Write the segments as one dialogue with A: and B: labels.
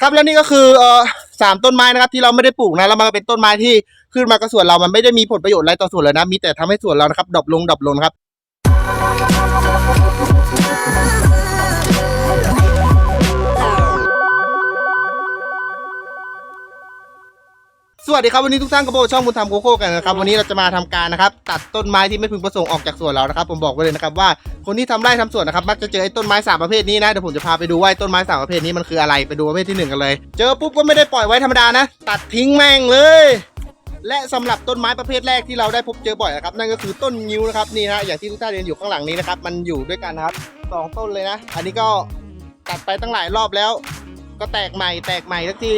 A: ครับแล้วนี่ก็คือเอ่อสามต้นไม้นะครับที่เราไม่ได้ปลูกนะแล้วมันก็เป็นต้นไม้ที่ขึ้นมากับสวนเรามันไม่ได้มีผลประโยชน์อะไรต่อสวนเลยนะ มีแต่ทำให้สวนเรานะครับดรอปลงดรอปลงครับ สวัสดีครับวันนี้ทุกท่านกระโบช่องบุญธรรมโคโค่กันนะครับวันนี้เราจะมาทำการนะครับตัดต้นไม้ที่ไม่พึงประสงค์ออกจากสวนเรานะครับผมบอกไว้เลยนะครับว่าคนที่ทำไร่ทำสวนนะครับมักจะเจอไอ้ต้นไม้สามประเภทนี้นะเดี๋ยวผมจะพาไปดูว่าไอ้ต้นไม้สามประเภทนี้มันคืออะไรไปดูประเภทที่หนึ่งกันเลย เจอปุ๊บก็ไม่ได้ปล่อยไว้ธรรมดานะ ตัดทิ้งแม่งเลย และสำหรับต้นไม้ประเภทแรกที่เราได้พบเจอบ่อยนะครับนั่นก็คือต้นงิ้วนะครับนี่นะอย่างที่ทุกท่านเห็นอยู่ข้างหลังนี้นะครับมันอยู่ด้วยกันนะครับสองต้นเลยนะ อันนี้ก็ตัดไปตั้งหลายรอบแล้ว ก็แตกใหม่แตกใหม่สักที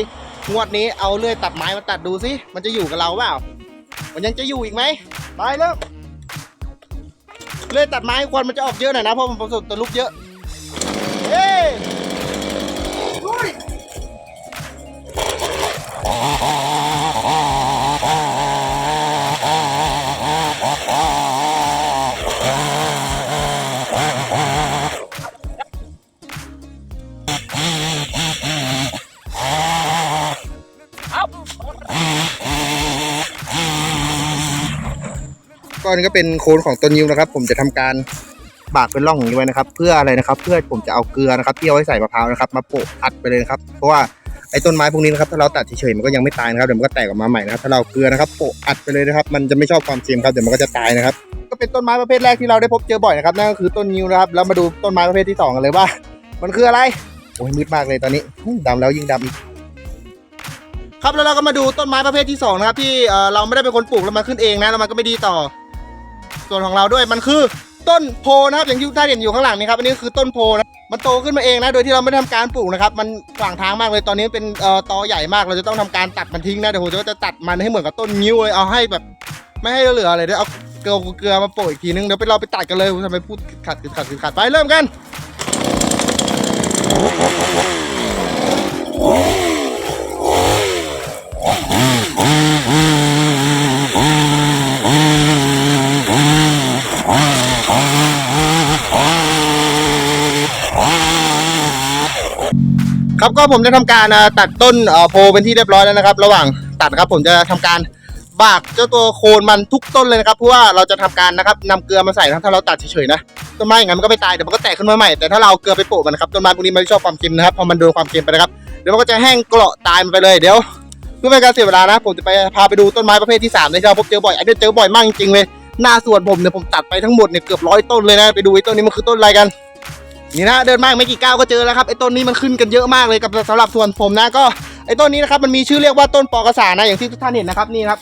A: งวดนี้เอาเลื่อยตัดไม้มาตัดดูสิ มันจะอยู่กับเราเปล่า มันยังจะอยู่อีกไหมไปเริ่มเลื่อยตัดไม้ควันมันจะออกเยอะหน่อยนะเพราะมันผสมตัวลูกเยอะ ก็นี่ก็เป็นโคนของต้นยิวนะครับ ผมจะทำการบากเป็นร่องอย่างนี้ไว้นะครับ เพื่ออะไรนะครับ เพื่อผมจะเอาเกลือนะครับที่เอาไว้ใส่มะพร้าวนะครับมาโปะอัดไปเลยนะครับ เพราะว่าไอ้ต้นไม้พวกนี้นะครับถ้าเราตัดเฉยๆมันก็ยังไม่ตายนะครับเดี๋ยวมันก็แตกออกมาใหม่นะครับถ้าเราเกลือนะครับโปะอัดไปเลยนะครับ มันจะไม่ชอบความเค็มครับเดี๋ยวมันก็จะตายนะครับ ก็เป็นต้นไม้ประเภทแรกที่เราได้พบเจอบ่อยนะครับนั่นก็คือต้นยิวนะครับแล้วมาดูต้นไม้ประเภทที่สองกันเลยว่า มันคืออะไรโอ้ยมืดมากเลยตอนนี้ดำแล้วยิ่งดำอีกครับแล้วเราก็มาดูต้นไม้ประเภทที่สองนะครับที่เอ่อเราไม่ได้เป็นคนปลูกแล้วมันขึ้นเองนะแล้วมันก็ไม่ดีต่อ ส่วนของเราด้วยมันคือต้นโพนะครับอย่างที่ท่านเห็นอยู่ข้างหลังนี้ครับอันนี้คือต้นโพนะมันโตขึ้นมาเองนะโดยที่เราไม่ได้ทำการปลูกนะครับมันขวางทางมากเลยตอนนี้เป็นเอ่อตอใหญ่มากเราจะต้องทำการตัดมันทิ้งนะเดี๋ยวผมจะตัดมันให้เหมือนกับต้นงิ้วเลยเอาให้แบบ ไม่ให้เหลืออะไรด้วยเอาเกลือเกลือมาโปะอีกทีนึงเดี๋ยวไปเราไปตัดกันเลยผมทำไมพูดขัดขัดขัดขัดไปเริ่มกัน ครับก็ผมจะทำการตัดต้นโพเป็นที่เรียบร้อยแล้วนะครับ ระหว่างตัดครับผมจะทำการบากเจ้าตัวโคนมันทุกต้นเลยนะครับเพราะว่าเราจะทำการนะครับนำเกลือมาใส่นะครับถ้าเราตัดเฉยๆนะต้นไม้อย่างนั้นมันก็ไม่ตายเดี๋ยวมันก็แตกขึ้นมาใหม่แต่ถ้าเราเกลือไปโปะมันนะครับต้นไม้พวกนี้มันไม่ชอบความเค็มนะครับพอมันโดนความเค็มไปนะครับเดี๋ยวมันก็จะแห้งเกราะตายมันไปเลยเดี๋ยวเพื่อเป็นการเสียเวลานะ ผมจะไปพาไปดูต้นไม้ประเภทที่สามที่เราพบเจอบ่อยอันนี้เจอบ่อยมากจริงๆเลยหน้าสวนผมเนี่ยผมตัดไปทั้งหมดเนี่ยเกือบร้อยต้นเลยนะไปดูไอ้ต้นนี้มันคือต้นอะไรกัน นี่นะเดินมากไม่กี่ก้าวก็เจอแล้วครับไอ้ต้นนี้มันขึ้นกันเยอะมากเลยกับสำหรับส่วนผมนะก็ไอ้ต้นนี้นะครับมันมีชื่อเรียกว่าต้นปอกระสานะอย่างที่ทุกท่านเห็นนะครับนี่ครับ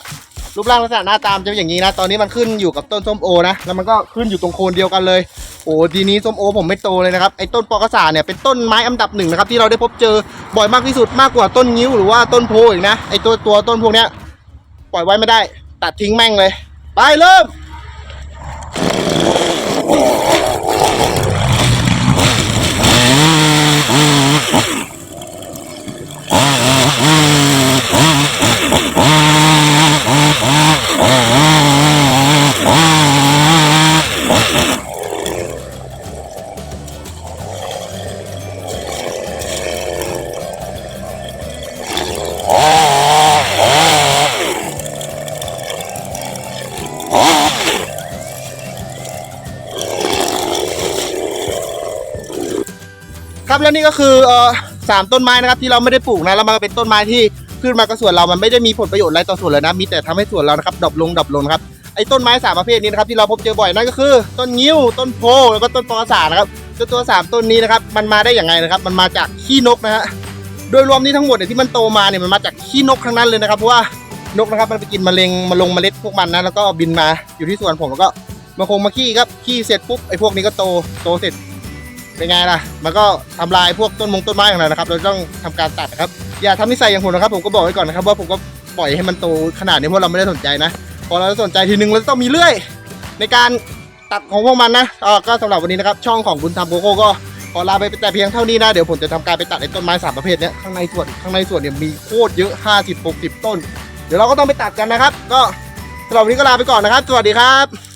A: รูปร่างลักษณะหน้าตามจะเป็นอย่างนี้นะ ตอนนี้มันขึ้นอยู่กับต้นส้มโอนะ แล้วมันก็ขึ้นอยู่ตรงโคนเดียวกันเลย โอ้ทีนี้ส้มโอผมไม่โตเลยนะครับ ไอ้ต้นปอกระสาเนี่ยเป็นต้นไม้อันดับหนึ่งนะครับที่เราได้พบเจอบ่อยมากที่สุดมากกว่าต้นงิ้วหรือว่าต้นโพอีกนะ ไอ้ตัวตัวต้นพวกเนี้ยปล่อยไว้ไม่ได้ ตัดทิ้งแม่งเลย ไปเริ่ม ครับแล้วนี่ก็คือเอ่อสามต้นไม้นะครับที่เราไม่ได้ปลูกนะแล้วมันก็เป็นต้นไม้ที่ขึ้นมากับสวนเรามันไม่ได้มีผลประโยชน์อะไรต่อสวนเลยนะ มีแต่ทำให้สวนเรานะครับดรอปลงดรอปลงครับไอ้ต้นไม้สามประเภทนี้นะครับที่เราพบเจอบ่อยนั่นก็คือ ต้นงิ้วต้นโพแล้วก็ต้นปอสานะครับเจ้าตัวสามต้นนี้นะครับมันมาได้อย่างไงนะครับ มันมาจากขี้นกนะฮะโดยรวมนี้ทั้งหมดเนี่ยที่มันโตมาเนี่ยมันมาจากขี้นกทั้งนั้นเลยนะครับเพราะว่านกนะครับมันไปกินแมลงมาลงเมล็ดพวกมันนะแล้วก็บินมาอยู่ที่สวนผมแล้วก็มาคงมาขี้ครับขี้เสร็จปุ๊บไอ้พวกนี้ก็โตโตเสร็จ เป็นไงล่ะ มันก็ทำลายพวกต้นมงต้นไม้ของเรานะครับ เราต้องทำการตัดนะครับ อย่าทำนิสัยอย่างผมนะครับ ผมก็บอกไว้ก่อนนะครับว่าผมก็ปล่อยให้มันโตขนาดนี้เพราะเราไม่ได้สนใจนะ พอเราสนใจทีนึงเราจะต้องมีเลื่อย ในการตัดของพวกมันนะอ่อก็สำหรับวันนี้นะครับ ช่องของบุญธรรมโกโก้ก็ขอลาไปแต่เพียงเท่านี้นะ เดี๋ยวผมจะทำการไปตัดไอ้ต้นไม้สามประเภทเนี้ยข้างในสวนข้างในสวนเนี่ยมีโคตรเยอะ50 60ต้น เดี๋ยวเราก็ต้องไปตัดกันนะครับ ก็สำหรับวันนี้ก็ลาไปก่อนนะครับ สวัสดีครับ